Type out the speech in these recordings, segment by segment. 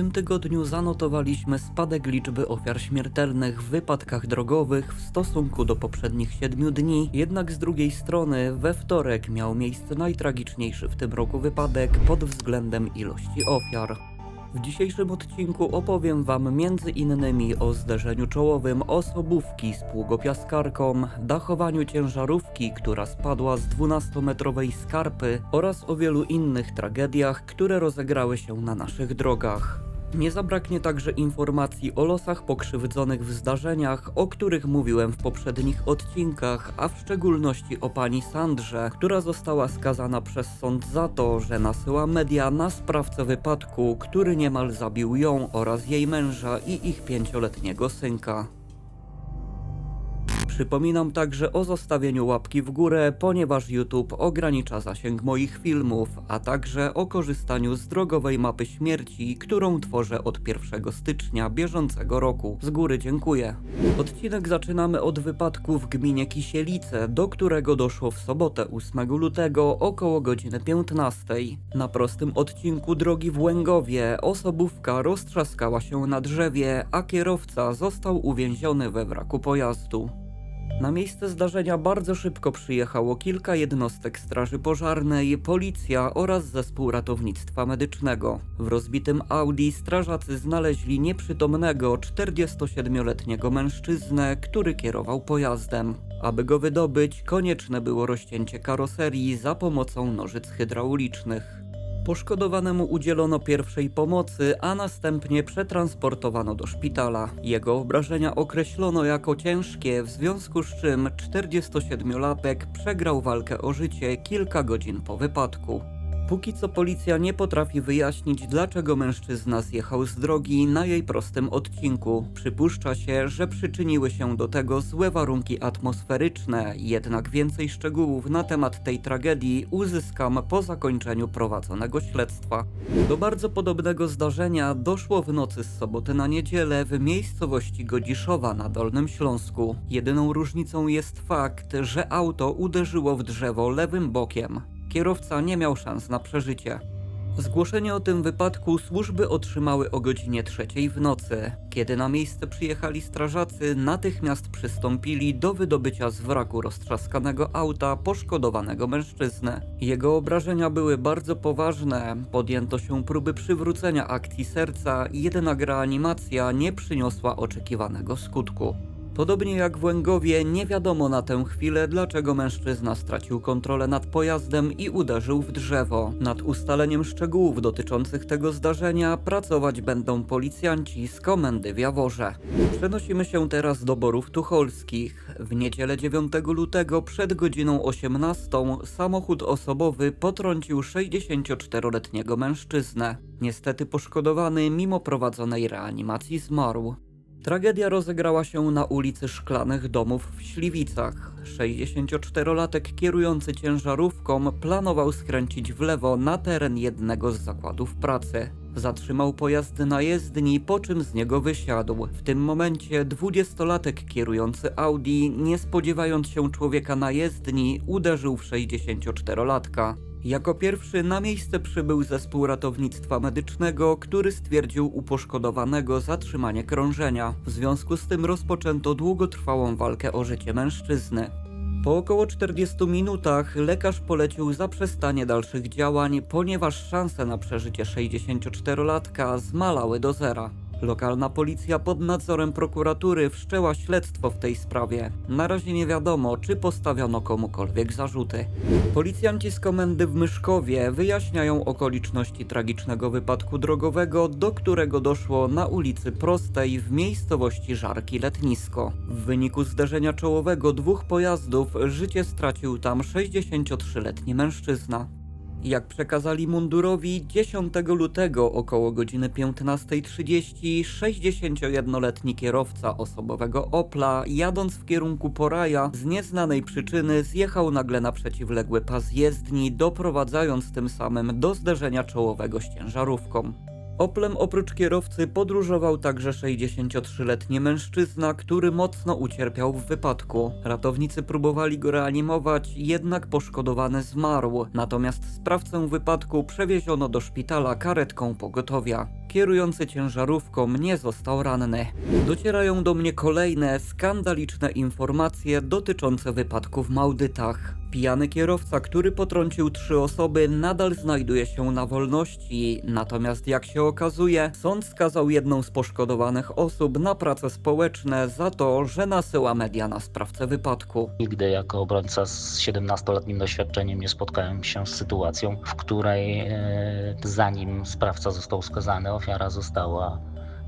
tym tygodniu zanotowaliśmy spadek liczby ofiar śmiertelnych w wypadkach drogowych w stosunku do poprzednich 7 dni, jednak z drugiej strony we wtorek miał miejsce najtragiczniejszy w tym roku wypadek pod względem ilości ofiar. W dzisiejszym odcinku opowiem Wam między innymi o zderzeniu czołowym osobówki z pługopiaskarką, dachowaniu ciężarówki, która spadła z 12-metrowej skarpy oraz o wielu innych tragediach, które rozegrały się na naszych drogach. Nie zabraknie także informacji o losach pokrzywdzonych w zdarzeniach, o których mówiłem w poprzednich odcinkach, a w szczególności o pani Sandrze, która została skazana przez sąd za to, że nasyła media na sprawcę wypadku, który niemal zabił ją oraz jej męża i ich pięcioletniego synka. Przypominam także o zostawieniu łapki w górę, ponieważ YouTube ogranicza zasięg moich filmów, a także o korzystaniu z drogowej mapy śmierci, którą tworzę od 1 stycznia bieżącego roku. Z góry dziękuję. Odcinek zaczynamy od wypadku w gminie Kisielice, do którego doszło w sobotę 8 lutego około godziny 15. Na prostym odcinku drogi w Łęgowie osobówka roztrzaskała się na drzewie, a kierowca został uwięziony we wraku pojazdu. Na miejsce zdarzenia bardzo szybko przyjechało kilka jednostek straży pożarnej, policja oraz zespół ratownictwa medycznego. W rozbitym Audi strażacy znaleźli nieprzytomnego 47-letniego mężczyznę, który kierował pojazdem. Aby go wydobyć, konieczne było rozcięcie karoserii za pomocą nożyc hydraulicznych. Poszkodowanemu udzielono pierwszej pomocy, a następnie przetransportowano do szpitala. Jego obrażenia określono jako ciężkie, w związku z czym 47-latek przegrał walkę o życie kilka godzin po wypadku. Póki co policja nie potrafi wyjaśnić, dlaczego mężczyzna zjechał z drogi na jej prostym odcinku. Przypuszcza się, że przyczyniły się do tego złe warunki atmosferyczne, jednak więcej szczegółów na temat tej tragedii uzyskam po zakończeniu prowadzonego śledztwa. Do bardzo podobnego zdarzenia doszło w nocy z soboty na niedzielę w miejscowości Godziszowa na Dolnym Śląsku. Jedyną różnicą jest fakt, że auto uderzyło w drzewo lewym bokiem. Kierowca nie miał szans na przeżycie. Zgłoszenie o tym wypadku służby otrzymały o godzinie trzeciej w nocy. Kiedy na miejsce przyjechali strażacy, natychmiast przystąpili do wydobycia z wraku roztrzaskanego auta poszkodowanego mężczyznę. Jego obrażenia były bardzo poważne, podjęto się próby przywrócenia akcji serca, jednak reanimacja nie przyniosła oczekiwanego skutku. Podobnie jak w Łęgowie, nie wiadomo na tę chwilę, dlaczego mężczyzna stracił kontrolę nad pojazdem i uderzył w drzewo. Nad ustaleniem szczegółów dotyczących tego zdarzenia pracować będą policjanci z komendy w Jaworze. Przenosimy się teraz do Borów Tucholskich. W niedzielę 9 lutego przed godziną 18 samochód osobowy potrącił 64-letniego mężczyznę. Niestety poszkodowany mimo prowadzonej reanimacji zmarł. Tragedia rozegrała się na ulicy Szklanych Domów w Śliwicach. 64-latek kierujący ciężarówką planował skręcić w lewo na teren jednego z zakładów pracy. Zatrzymał pojazd na jezdni, po czym z niego wysiadł. W tym momencie 20-latek kierujący Audi, nie spodziewając się człowieka na jezdni, uderzył w 64-latka. Jako pierwszy na miejsce przybył zespół ratownictwa medycznego, który stwierdził u poszkodowanego zatrzymanie krążenia. W związku z tym rozpoczęto długotrwałą walkę o życie mężczyzny. Po około 40 minutach lekarz polecił zaprzestanie dalszych działań, ponieważ szanse na przeżycie 64-latka zmalały do zera. Lokalna policja pod nadzorem prokuratury wszczęła śledztwo w tej sprawie. Na razie nie wiadomo, czy postawiono komukolwiek zarzuty. Policjanci z komendy w Myszkowie wyjaśniają okoliczności tragicznego wypadku drogowego, do którego doszło na ulicy Prostej w miejscowości Żarki Letnisko. W wyniku zderzenia czołowego dwóch pojazdów życie stracił tam 63-letni mężczyzna. Jak przekazali mundurowi, 10 lutego około godziny 15.30 61-letni kierowca osobowego Opla, jadąc w kierunku Poraja, z nieznanej przyczyny zjechał nagle na przeciwległy pas jezdni, doprowadzając tym samym do zderzenia czołowego z ciężarówką. Oplem oprócz kierowcy podróżował także 63-letni mężczyzna, który mocno ucierpiał w wypadku. Ratownicy próbowali go reanimować, jednak poszkodowany zmarł. Natomiast sprawcę wypadku przewieziono do szpitala karetką pogotowia. Kierujący ciężarówką nie został ranny. Docierają do mnie kolejne skandaliczne informacje dotyczące wypadku w Małdytach. Pijany kierowca, który potrącił trzy osoby, nadal znajduje się na wolności. Natomiast jak się okazuje, sąd skazał jedną z poszkodowanych osób na prace społeczne za to, że nasyła media na sprawcę wypadku. Nigdy jako obrońca z 17-letnim doświadczeniem nie spotkałem się z sytuacją, w której e, zanim sprawca został skazany, ofiara została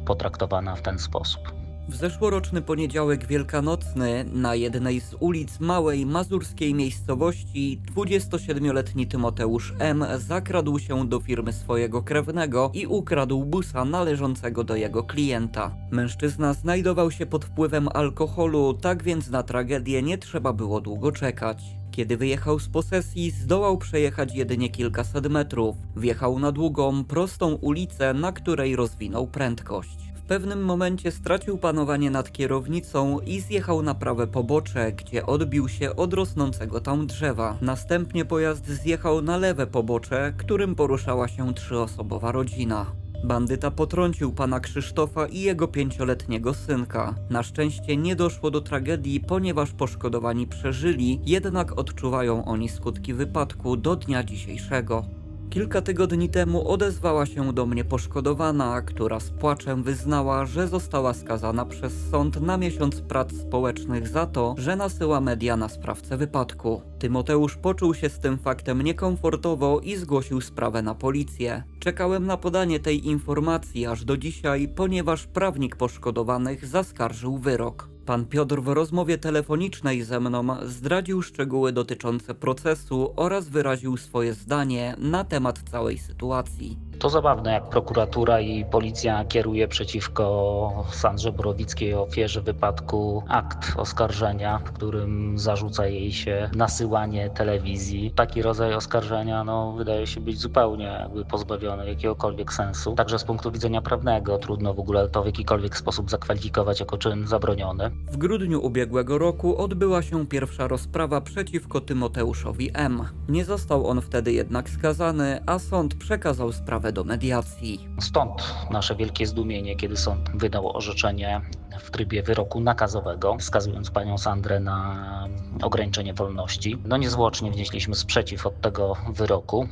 potraktowana w ten sposób. W zeszłoroczny poniedziałek wielkanocny na jednej z ulic małej mazurskiej miejscowości 27-letni Tymoteusz M. zakradł się do firmy swojego krewnego i ukradł busa należącego do jego klienta. Mężczyzna znajdował się pod wpływem alkoholu, tak więc na tragedię nie trzeba było długo czekać. Kiedy wyjechał z posesji, zdołał przejechać jedynie kilkaset metrów. Wjechał na długą, prostą ulicę, na której rozwinął prędkość. W pewnym momencie stracił panowanie nad kierownicą i zjechał na prawe pobocze, gdzie odbił się od rosnącego tam drzewa. Następnie pojazd zjechał na lewe pobocze, którym poruszała się trzyosobowa rodzina. Bandyta potrącił pana Krzysztofa i jego pięcioletniego synka. Na szczęście nie doszło do tragedii, ponieważ poszkodowani przeżyli, jednak odczuwają oni skutki wypadku do dnia dzisiejszego. Kilka tygodni temu odezwała się do mnie poszkodowana, która z płaczem wyznała, że została skazana przez sąd na miesiąc prac społecznych za to, że nasyła media na sprawcę wypadku. Tymoteusz poczuł się z tym faktem niekomfortowo i zgłosił sprawę na policję. Czekałem na podanie tej informacji aż do dzisiaj, ponieważ prawnik poszkodowanych zaskarżył wyrok. Pan Piotr w rozmowie telefonicznej ze mną zdradził szczegóły dotyczące procesu oraz wyraził swoje zdanie na temat całej sytuacji. To zabawne, jak prokuratura i policja kieruje przeciwko Sandrze Borowickiej, ofierze wypadku, akt oskarżenia, w którym zarzuca jej się nasyłanie telewizji. Taki rodzaj oskarżenia no, wydaje się być zupełnie jakby pozbawiony jakiegokolwiek sensu. Także z punktu widzenia prawnego trudno w ogóle to w jakikolwiek sposób zakwalifikować jako czyn zabroniony. W grudniu ubiegłego roku odbyła się pierwsza rozprawa przeciwko Tymoteuszowi M. Nie został on wtedy jednak skazany, a sąd przekazał sprawę do mediacji. Stąd nasze wielkie zdumienie, kiedy sąd wydał orzeczenie w trybie wyroku nakazowego, skazując panią Sandrę na ograniczenie wolności. No niezwłocznie wnieśliśmy sprzeciw od tego wyroku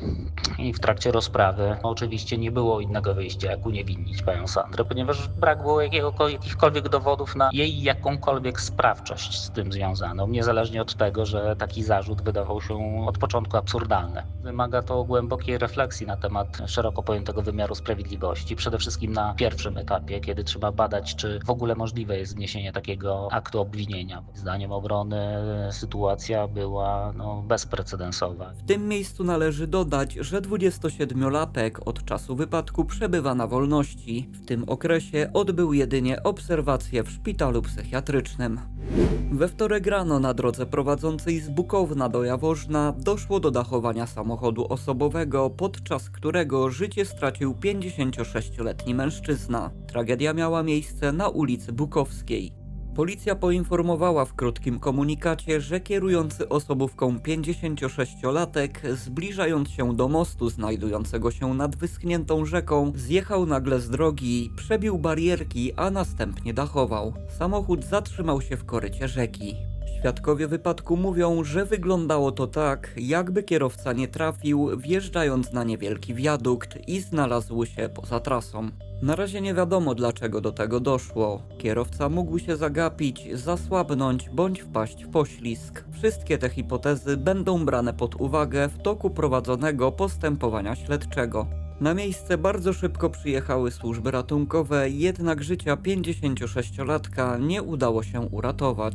i w trakcie rozprawy oczywiście nie było innego wyjścia, jak uniewinnić panią Sandrę, ponieważ brak było jakichkolwiek dowodów na jej jakąkolwiek sprawczość z tym związaną, niezależnie od tego, że taki zarzut wydawał się od początku absurdalny. Wymaga to głębokiej refleksji na temat szeroko pojętego wymiaru sprawiedliwości, przede wszystkim na pierwszym etapie, kiedy trzeba badać, czy w ogóle możliwe jest wniesienie takiego aktu obwinienia. Zdaniem obrony sytuacja była no, bezprecedensowa. W tym miejscu należy dodać, że 27-latek od czasu wypadku przebywa na wolności. W tym okresie odbył jedynie obserwację w szpitalu psychiatrycznym. We wtorek rano na drodze prowadzącej z Bukowna do Jaworzna doszło do dachowania samochodu osobowego, podczas którego życie stracił 56-letni mężczyzna. Tragedia miała miejsce na ulicy Bukowskiej. Policja poinformowała w krótkim komunikacie, że kierujący osobówką 56-latek, zbliżając się do mostu znajdującego się nad wyschniętą rzeką, zjechał nagle z drogi, przebił barierki, a następnie dachował. Samochód zatrzymał się w korycie rzeki. Świadkowie wypadku mówią, że wyglądało to tak, jakby kierowca nie trafił, wjeżdżając na niewielki wiadukt i znalazł się poza trasą. Na razie nie wiadomo dlaczego do tego doszło. Kierowca mógł się zagapić, zasłabnąć bądź wpaść w poślizg. Wszystkie te hipotezy będą brane pod uwagę w toku prowadzonego postępowania śledczego. Na miejsce bardzo szybko przyjechały służby ratunkowe, jednak życia 56-latka nie udało się uratować.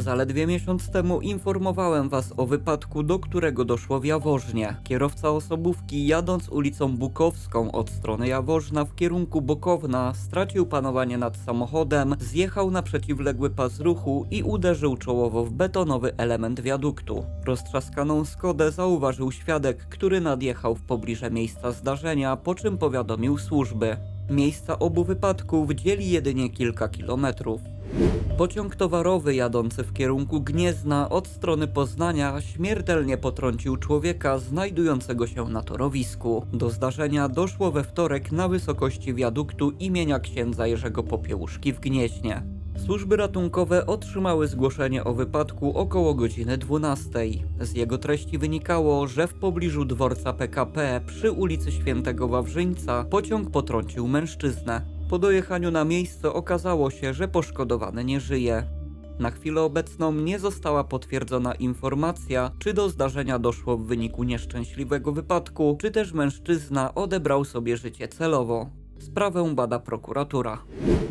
Zaledwie miesiąc temu informowałem was o wypadku, do którego doszło w Jaworznie. Kierowca osobówki jadąc ulicą Bukowską od strony Jaworzna w kierunku Bokowna stracił panowanie nad samochodem, zjechał na przeciwległy pas ruchu i uderzył czołowo w betonowy element wiaduktu. Roztrzaskaną Skodę zauważył świadek, który nadjechał w pobliże miejsca zdarzenia, po czym powiadomił służby. Miejsca obu wypadków dzieli jedynie kilka kilometrów. Pociąg towarowy jadący w kierunku Gniezna od strony Poznania śmiertelnie potrącił człowieka znajdującego się na torowisku. Do zdarzenia doszło we wtorek na wysokości wiaduktu imienia księdza Jerzego Popiełuszki w Gnieźnie. Służby ratunkowe otrzymały zgłoszenie o wypadku około godziny 12. Z jego treści wynikało, że w pobliżu dworca PKP przy ulicy Świętego Wawrzyńca pociąg potrącił mężczyznę. Po dojechaniu na miejsce okazało się, że poszkodowany nie żyje. Na chwilę obecną nie została potwierdzona informacja, czy do zdarzenia doszło w wyniku nieszczęśliwego wypadku, czy też mężczyzna odebrał sobie życie celowo. Sprawę bada prokuratura.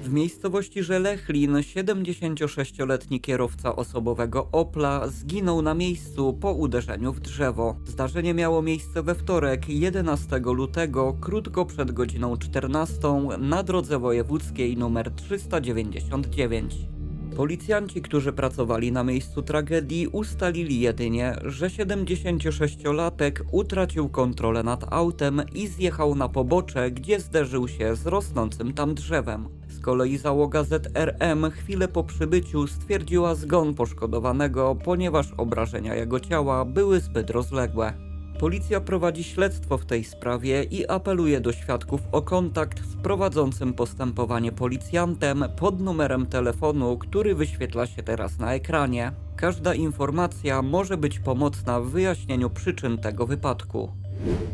W miejscowości Żelechlin 76-letni kierowca osobowego Opla zginął na miejscu po uderzeniu w drzewo. Zdarzenie miało miejsce we wtorek 11 lutego, krótko przed godziną 14 na drodze wojewódzkiej nr 399. Policjanci, którzy pracowali na miejscu tragedii, ustalili jedynie, że 76-latek utracił kontrolę nad autem i zjechał na pobocze, gdzie zderzył się z rosnącym tam drzewem. Z kolei załoga ZRM chwilę po przybyciu stwierdziła zgon poszkodowanego, ponieważ obrażenia jego ciała były zbyt rozległe. Policja prowadzi śledztwo w tej sprawie i apeluje do świadków o kontakt z prowadzącym postępowanie policjantem pod numerem telefonu, który wyświetla się teraz na ekranie. Każda informacja może być pomocna w wyjaśnieniu przyczyn tego wypadku.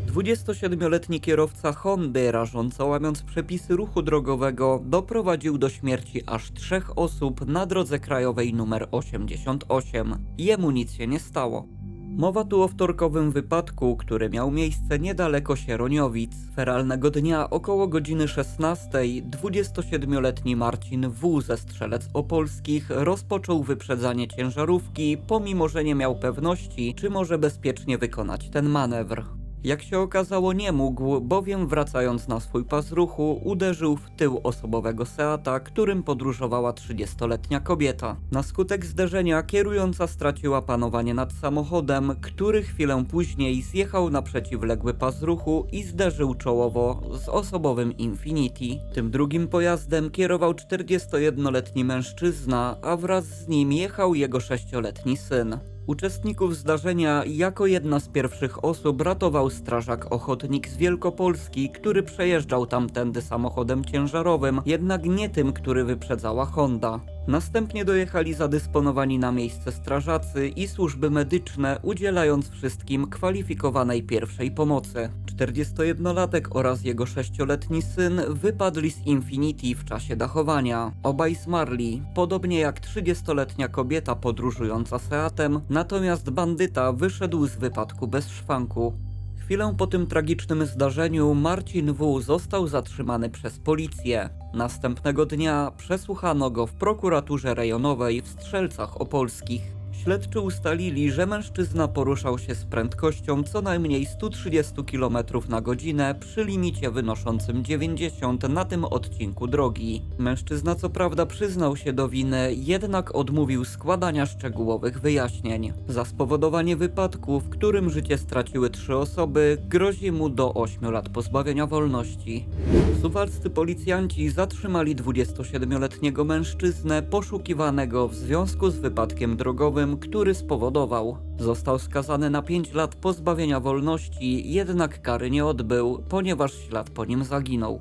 27-letni kierowca Hondy, rażąco łamiąc przepisy ruchu drogowego, doprowadził do śmierci aż trzech osób na drodze krajowej nr 88. Jemu nic się nie stało. Mowa tu o wtorkowym wypadku, który miał miejsce niedaleko Sieroniowic. Feralnego dnia około godziny 16 27-letni Marcin W. ze Strzelec Opolskich rozpoczął wyprzedzanie ciężarówki, pomimo że nie miał pewności, czy może bezpiecznie wykonać ten manewr. Jak się okazało nie mógł, bowiem wracając na swój pas ruchu uderzył w tył osobowego Seata, którym podróżowała 30-letnia kobieta. Na skutek zderzenia kierująca straciła panowanie nad samochodem, który chwilę później zjechał na przeciwległy pas ruchu i zderzył czołowo z osobowym Infinity. Tym drugim pojazdem kierował 41-letni mężczyzna, a wraz z nim jechał jego 6-letni syn. Uczestników zdarzenia jako jedna z pierwszych osób ratował strażak ochotnik z Wielkopolski, który przejeżdżał tamtędy samochodem ciężarowym, jednak nie tym, który wyprzedzała Honda. Następnie dojechali zadysponowani na miejsce strażacy i służby medyczne, udzielając wszystkim kwalifikowanej pierwszej pomocy. 41-latek oraz jego 6-letni syn wypadli z Infinity w czasie dachowania. Obaj zmarli, podobnie jak 30-letnia kobieta podróżująca Seatem, natomiast bandyta wyszedł z wypadku bez szwanku. Chwilę po tym tragicznym zdarzeniu Marcin W. został zatrzymany przez policję. Następnego dnia przesłuchano go w prokuraturze rejonowej w Strzelcach Opolskich. Śledczy ustalili, że mężczyzna poruszał się z prędkością co najmniej 130 km na godzinę przy limicie wynoszącym 90 na tym odcinku drogi. Mężczyzna co prawda przyznał się do winy, jednak odmówił składania szczegółowych wyjaśnień. Za spowodowanie wypadku, w którym życie straciły trzy osoby, grozi mu do 8 lat pozbawienia wolności. Suwalscy policjanci zatrzymali 27-letniego mężczyznę poszukiwanego w związku z wypadkiem drogowym, który spowodował. Został skazany na 5 lat pozbawienia wolności, jednak kary nie odbył, ponieważ ślad po nim zaginął.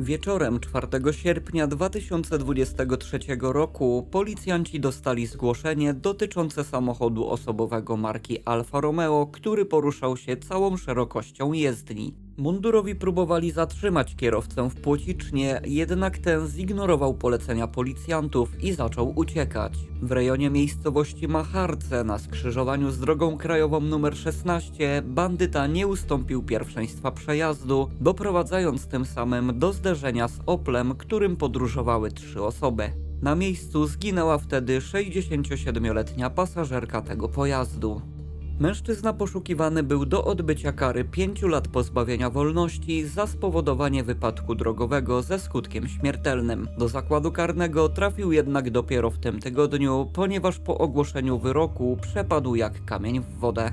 Wieczorem 4 sierpnia 2023 roku policjanci dostali zgłoszenie dotyczące samochodu osobowego marki Alfa Romeo, który poruszał się całą szerokością jezdni. Mundurowi próbowali zatrzymać kierowcę w Płocicznie, jednak ten zignorował polecenia policjantów i zaczął uciekać. W rejonie miejscowości Macharce na skrzyżowaniu z drogą krajową nr 16 bandyta nie ustąpił pierwszeństwa przejazdu, doprowadzając tym samym do zderzenia z Oplem, którym podróżowały trzy osoby. Na miejscu zginęła wtedy 67-letnia pasażerka tego pojazdu. Mężczyzna poszukiwany był do odbycia kary 5 lat pozbawienia wolności za spowodowanie wypadku drogowego ze skutkiem śmiertelnym. Do zakładu karnego trafił jednak dopiero w tym tygodniu, ponieważ po ogłoszeniu wyroku przepadł jak kamień w wodę.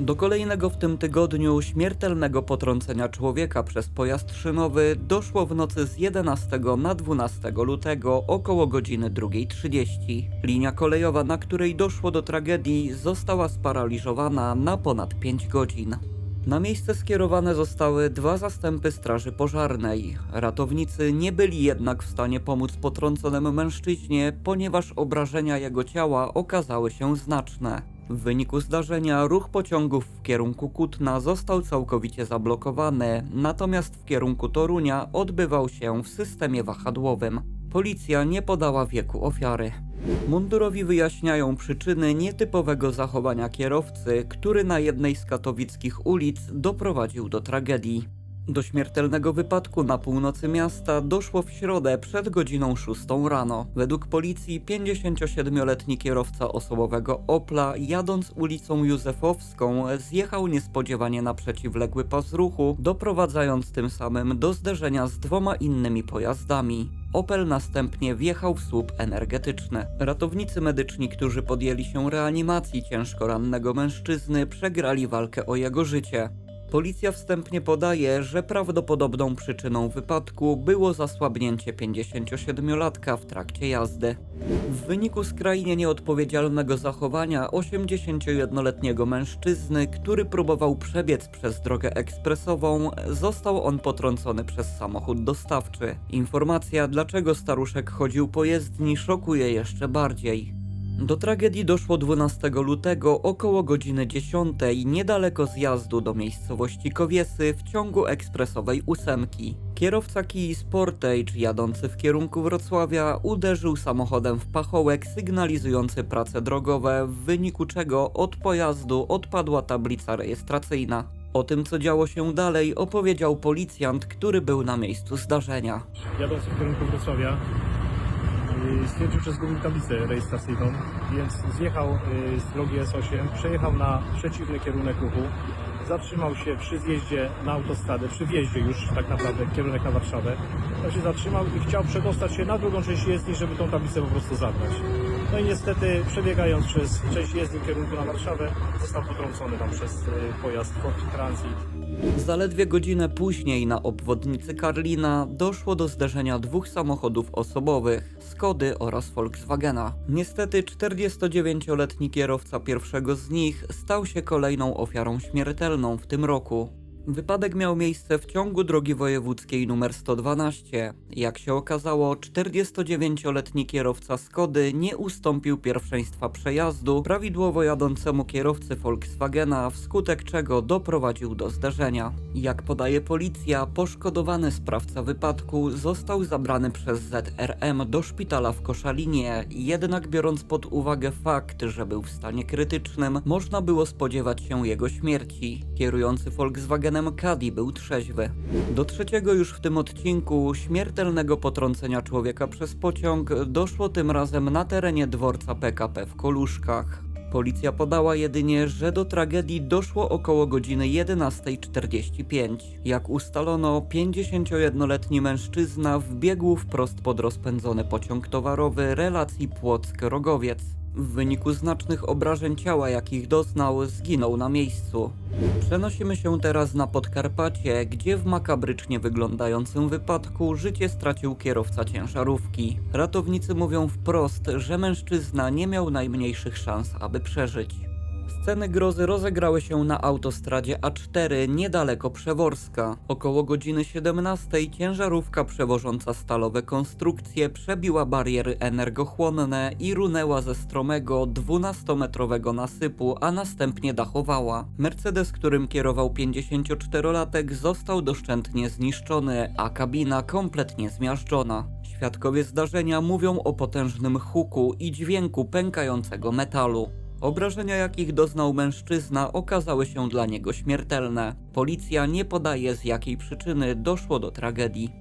Do kolejnego w tym tygodniu śmiertelnego potrącenia człowieka przez pojazd szynowy doszło w nocy z 11 na 12 lutego około godziny 2.30. Linia kolejowa, na której doszło do tragedii, została sparaliżowana na ponad 5 godzin. Na miejsce skierowane zostały dwa zastępy Straży Pożarnej. Ratownicy nie byli jednak w stanie pomóc potrąconemu mężczyźnie, ponieważ obrażenia jego ciała okazały się znaczne. W wyniku zdarzenia ruch pociągów w kierunku Kutna został całkowicie zablokowany, natomiast w kierunku Torunia odbywał się w systemie wahadłowym. Policja nie podała wieku ofiary. Mundurowi wyjaśniają przyczyny nietypowego zachowania kierowcy, który na jednej z katowickich ulic doprowadził do tragedii. Do śmiertelnego wypadku na północy miasta doszło w środę przed godziną 6 rano. Według policji 57-letni kierowca osobowego Opla jadąc ulicą Józefowską zjechał niespodziewanie na przeciwległy pas ruchu, doprowadzając tym samym do zderzenia z dwoma innymi pojazdami. Opel następnie wjechał w słup energetyczny. Ratownicy medyczni, którzy podjęli się reanimacji ciężko rannego mężczyzny, przegrali walkę o jego życie. Policja wstępnie podaje, że prawdopodobną przyczyną wypadku było zasłabnięcie 57-latka w trakcie jazdy. W wyniku skrajnie nieodpowiedzialnego zachowania 81-letniego mężczyzny, który próbował przebiec przez drogę ekspresową, został on potrącony przez samochód dostawczy. Informacja, dlaczego staruszek chodził po jezdni, szokuje jeszcze bardziej. Do tragedii doszło 12 lutego około godziny 10 niedaleko zjazdu do miejscowości Kowiesy w ciągu ekspresowej ósemki. Kierowca Kii Sportage jadący w kierunku Wrocławia uderzył samochodem w pachołek sygnalizujący prace drogowe, w wyniku czego od pojazdu odpadła tablica rejestracyjna. O tym, co działo się dalej, opowiedział policjant, który był na miejscu zdarzenia. jadąc w kierunku Wrocławia stwierdził, że zgubił tablicę rejestracyjną, więc zjechał yy, z drogi S8, przejechał na przeciwny kierunek ruchu, zatrzymał się przy zjeździe na autostradę, przy wjeździe już tak naprawdę kierunek na Warszawę. On się zatrzymał i chciał przedostać się na drugą część jezdni, żeby tą tablicę po prostu zabrać. No i niestety przebiegając przez część jezdni w kierunku na Warszawę został potrącony tam przez yy, pojazd Ford Transit. Zaledwie godzinę później na obwodnicy Karlina doszło do zderzenia dwóch samochodów osobowych, Skody oraz Volkswagena. Niestety 49-letni kierowca pierwszego z nich stał się kolejną ofiarą śmiertelną w tym roku. Wypadek miał miejsce w ciągu drogi wojewódzkiej nr 112. Jak się okazało, 49-letni kierowca Skody nie ustąpił pierwszeństwa przejazdu prawidłowo jadącemu kierowcy Volkswagena, wskutek czego doprowadził do zderzenia. Jak podaje policja, poszkodowany sprawca wypadku został zabrany przez ZRM do szpitala w Koszalinie, jednak biorąc pod uwagę fakt, że był w stanie krytycznym, można było spodziewać się jego śmierci. Kierujący Caddy był trzeźwy. Do trzeciego już w tym odcinku śmiertelnego potrącenia człowieka przez pociąg doszło tym razem na terenie dworca PKP w Koluszkach. Policja podała jedynie, że do tragedii doszło około godziny 11.45. Jak ustalono, 51-letni mężczyzna wbiegł wprost pod rozpędzony pociąg towarowy relacji Płock-Rogowiec. W wyniku znacznych obrażeń ciała, jakich doznał, zginął na miejscu. Przenosimy się teraz na Podkarpacie, gdzie w makabrycznie wyglądającym wypadku życie stracił kierowca ciężarówki. Ratownicy mówią wprost, że mężczyzna nie miał najmniejszych szans, aby przeżyć. Sceny grozy rozegrały się na autostradzie A4 niedaleko Przeworska. Około godziny 17 ciężarówka przewożąca stalowe konstrukcje przebiła bariery energochłonne i runęła ze stromego 12-metrowego nasypu, a następnie dachowała. Mercedes, którym kierował 54-latek został doszczętnie zniszczony, a kabina kompletnie zmiażdżona. Świadkowie zdarzenia mówią o potężnym huku i dźwięku pękającego metalu. Obrażenia, jakich doznał mężczyzna, okazały się dla niego śmiertelne. Policja nie podaje z jakiej przyczyny doszło do tragedii.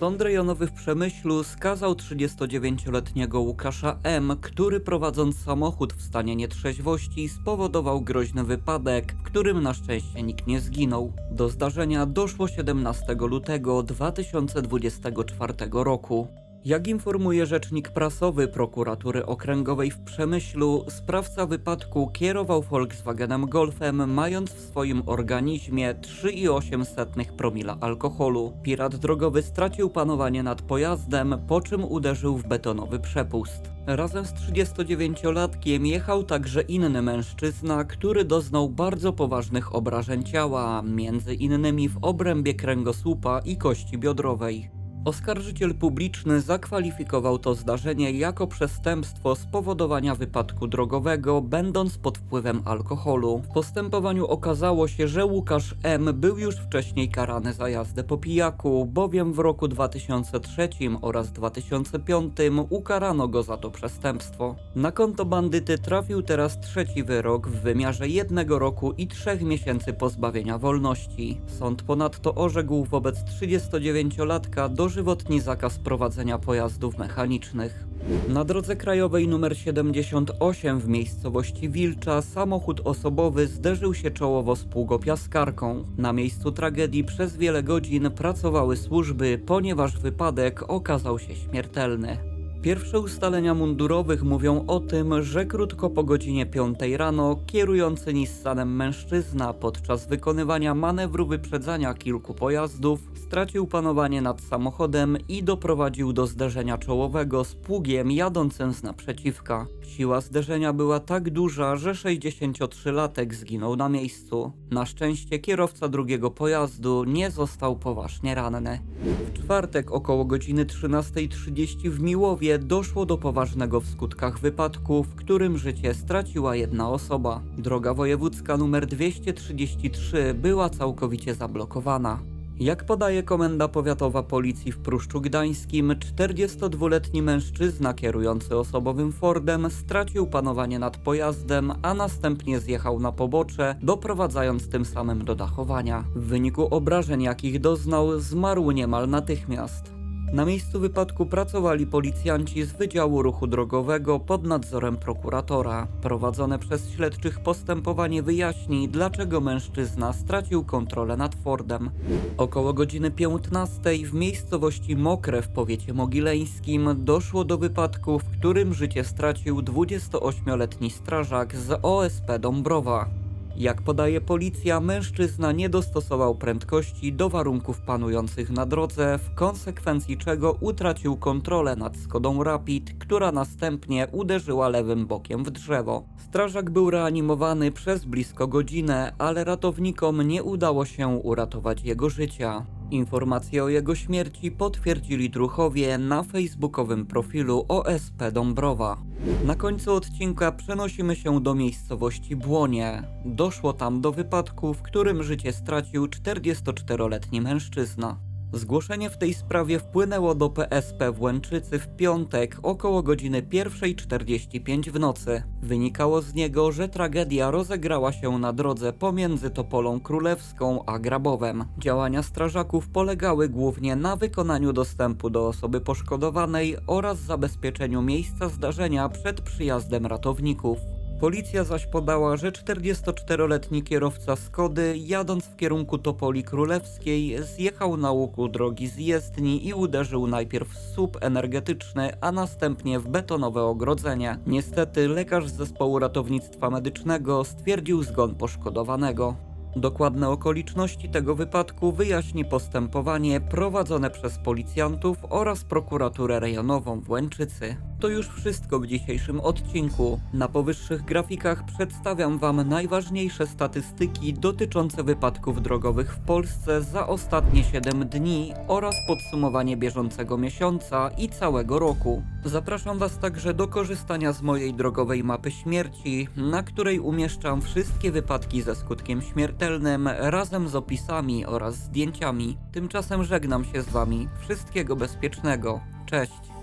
Sąd rejonowy w Przemyślu skazał 39-letniego Łukasza M., który prowadząc samochód w stanie nietrzeźwości spowodował groźny wypadek, w którym na szczęście nikt nie zginął. Do zdarzenia doszło 17 lutego 2024 roku. Jak informuje rzecznik prasowy prokuratury okręgowej w Przemyślu, sprawca wypadku kierował Volkswagenem Golfem, mając w swoim organizmie 3,8 promila alkoholu. Pirat drogowy stracił panowanie nad pojazdem, po czym uderzył w betonowy przepust. Razem z 39-latkiem jechał także inny mężczyzna, który doznał bardzo poważnych obrażeń ciała, między innymi w obrębie kręgosłupa i kości biodrowej. Oskarżyciel publiczny zakwalifikował to zdarzenie jako przestępstwo spowodowania wypadku drogowego, będąc pod wpływem alkoholu. W postępowaniu okazało się, że Łukasz M. był już wcześniej karany za jazdę po pijaku, bowiem w roku 2003 oraz 2005 ukarano go za to przestępstwo. Na konto bandyty trafił teraz trzeci wyrok w wymiarze jednego roku i trzech miesięcy pozbawienia wolności. Sąd ponadto orzekł wobec 39-latka dożywotni zakaz prowadzenia pojazdów mechanicznych. Na drodze krajowej nr 78 w miejscowości Wilcza samochód osobowy zderzył się czołowo z pługopiaskarką. Na miejscu tragedii przez wiele godzin pracowały służby, ponieważ wypadek okazał się śmiertelny. Pierwsze ustalenia mundurowych mówią o tym, że krótko po godzinie 5 rano kierujący Nissanem mężczyzna podczas wykonywania manewru wyprzedzania kilku pojazdów stracił panowanie nad samochodem i doprowadził do zderzenia czołowego z pługiem jadącym z naprzeciwka. Siła zderzenia była tak duża, że 63-latek zginął na miejscu. Na szczęście kierowca drugiego pojazdu nie został poważnie ranny. W czwartek około godziny 13.30 w Miłowie doszło do poważnego w skutkach wypadku, w którym życie straciła jedna osoba. Droga wojewódzka nr 233 była całkowicie zablokowana. Jak podaje Komenda Powiatowa Policji w Pruszczu Gdańskim, 42-letni mężczyzna kierujący osobowym Fordem stracił panowanie nad pojazdem, a następnie zjechał na pobocze, doprowadzając tym samym do dachowania. W wyniku obrażeń, jakich doznał, zmarł niemal natychmiast. Na miejscu wypadku pracowali policjanci z Wydziału Ruchu Drogowego pod nadzorem prokuratora. Prowadzone przez śledczych postępowanie wyjaśni, dlaczego mężczyzna stracił kontrolę nad Fordem. Około godziny 15 w miejscowości Mokre w powiecie mogileńskim doszło do wypadku, w którym życie stracił 28-letni strażak z OSP Dąbrowa. Jak podaje policja, mężczyzna nie dostosował prędkości do warunków panujących na drodze, w konsekwencji czego utracił kontrolę nad Skodą Rapid, która następnie uderzyła lewym bokiem w drzewo. Strażak był reanimowany przez blisko godzinę, ale ratownikom nie udało się uratować jego życia. Informacje o jego śmierci potwierdzili druchowie na facebookowym profilu OSP Dąbrowa. Na końcu odcinka przenosimy się do miejscowości Błonie. Doszło tam do wypadku, w którym życie stracił 44-letni mężczyzna. Zgłoszenie w tej sprawie wpłynęło do PSP w Łęczycy w piątek około godziny 1.45 w nocy. Wynikało z niego, że tragedia rozegrała się na drodze pomiędzy Topolą Królewską a Grabowem. Działania strażaków polegały głównie na wykonaniu dostępu do osoby poszkodowanej oraz zabezpieczeniu miejsca zdarzenia przed przyjazdem ratowników. Policja zaś podała, że 44-letni kierowca Skody, jadąc w kierunku Topoli Królewskiej, zjechał na łuku drogi z jezdni i uderzył najpierw w słup energetyczny, a następnie w betonowe ogrodzenie. Niestety lekarz z zespołu ratownictwa medycznego stwierdził zgon poszkodowanego. Dokładne okoliczności tego wypadku wyjaśni postępowanie prowadzone przez policjantów oraz prokuraturę rejonową w Łęczycy. To już wszystko w dzisiejszym odcinku. Na powyższych grafikach przedstawiam Wam najważniejsze statystyki dotyczące wypadków drogowych w Polsce za ostatnie 7 dni oraz podsumowanie bieżącego miesiąca i całego roku. Zapraszam Was także do korzystania z mojej drogowej mapy śmierci, na której umieszczam wszystkie wypadki ze skutkiem śmiertelnym razem z opisami oraz zdjęciami. Tymczasem żegnam się z Wami. Wszystkiego bezpiecznego. Cześć.